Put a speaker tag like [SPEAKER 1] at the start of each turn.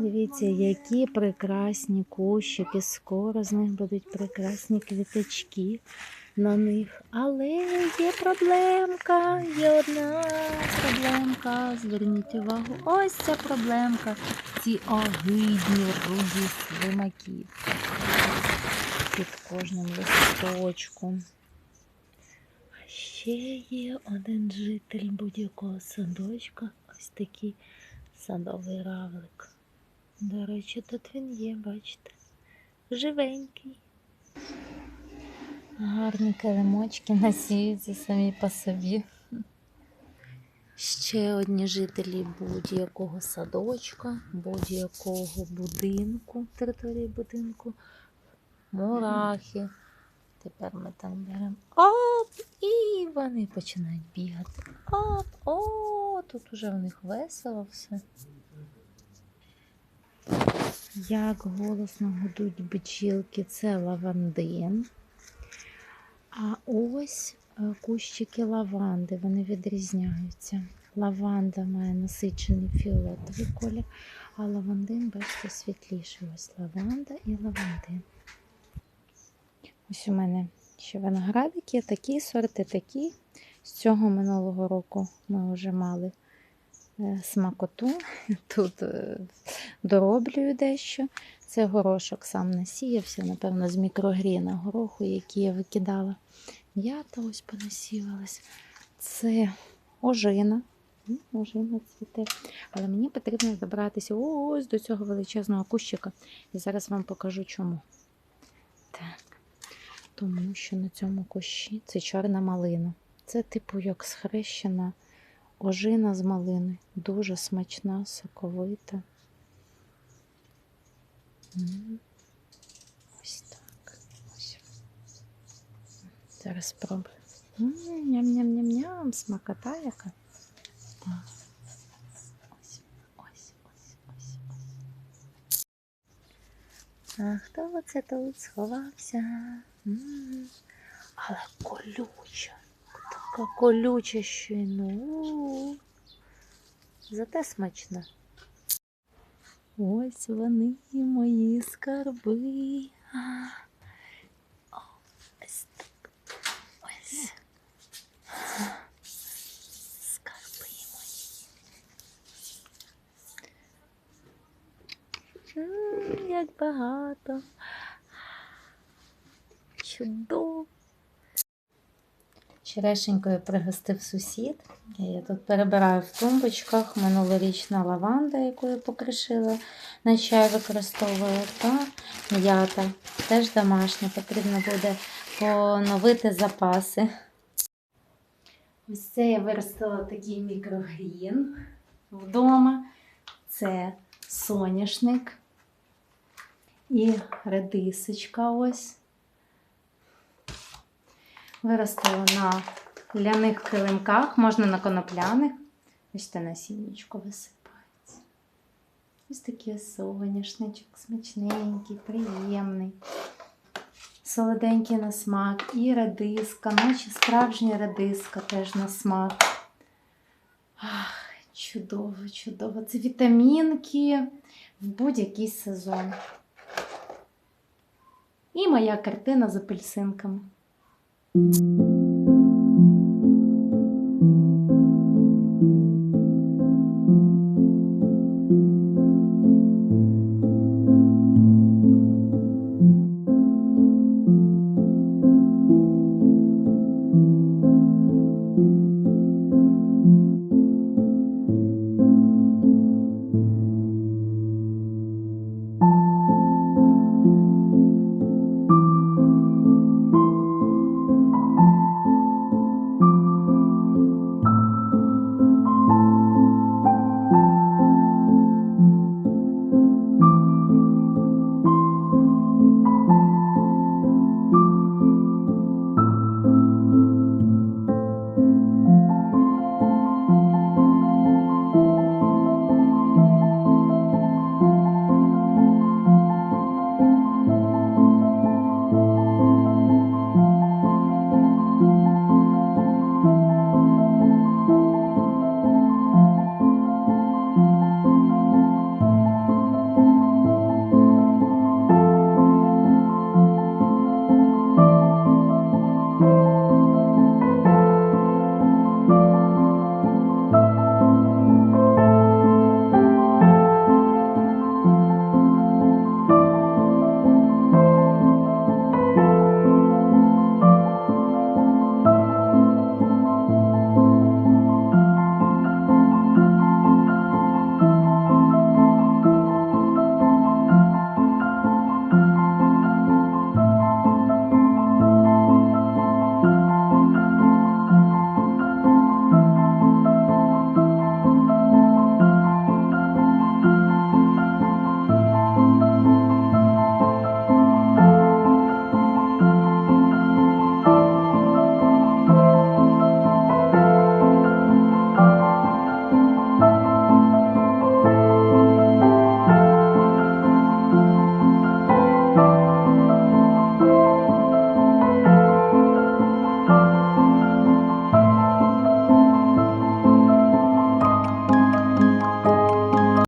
[SPEAKER 1] Дивіться, які прекрасні кущики. Скоро з них будуть прекрасні квіточки на них. Але є проблемка, є одна проблемка. Зверніть увагу. Ось ця проблемка. Ці огидні руді слимаки. Під кожним листочком. А ще є один житель будь-якого садочка. Ось такий садовий равлик. До речі, тут він є, бачите. Живенький. Гарні килимочки насіються самі по собі. Ще одні жителі будь-якого садочка, будь-якого будинку, території будинку, мурахи. Тепер ми там беремо оп, і вони починають бігати. Оп, о, тут уже в них весело все. Як голосно гудуть бджілки, це лавандин. А ось е, кущики лаванди, вони відрізняються. Лаванда має насичений фіолетовий колір, а лавандин, бачите, світліший. Ось лаванда і лавандин. Ось у мене ще виноградики, такі сорти, такі. З цього минулого року ми вже мали смакоту. Тут е, дороблюю дещо. Це горошок сам насіявся, напевно, з мікрогріна гороху, який я викидала. М'ята ось понасівалась. Це ожина. Ожина цвіте. Але мені потрібно добратися ось до цього величезного кущика. І зараз вам покажу чому. Так. Тому що на цьому кущі це чорна малина. Це типу як схрещена ожина з малини. Дуже смачна, соковита. Ось так. Ось. Зараз спробую. Ням-ням-ням-ням, смакота яка. Ось, ось, ось, ось, ось. А хто оце тут сховався? Але колюча ще й ну. Зате смачна. Ось вони мої скарби. Ось так. Ось. Скарби мої. М, Як багато. Чудово. Черешенькою пригостив сусід. Я тут перебираю в тумбочках минулорічна лаванда, яку я покришила на чай використовую, та м'ята. Теж домашня, потрібно буде поновити запаси. Ось це я виростила такий мікрогрін вдома. Це соняшник і редисочка ось. Виростила на ляних килимках, можна на конопляних. Бачите, насіннячко висипається. Ось такий соняшничок, смачненький, приємний, солоденький на смак. І редиска, наче справжня редиска теж на смак. Ах, чудово, чудово. Це вітамінки в будь-який сезон. І моя картина з апельсинками. Thank you.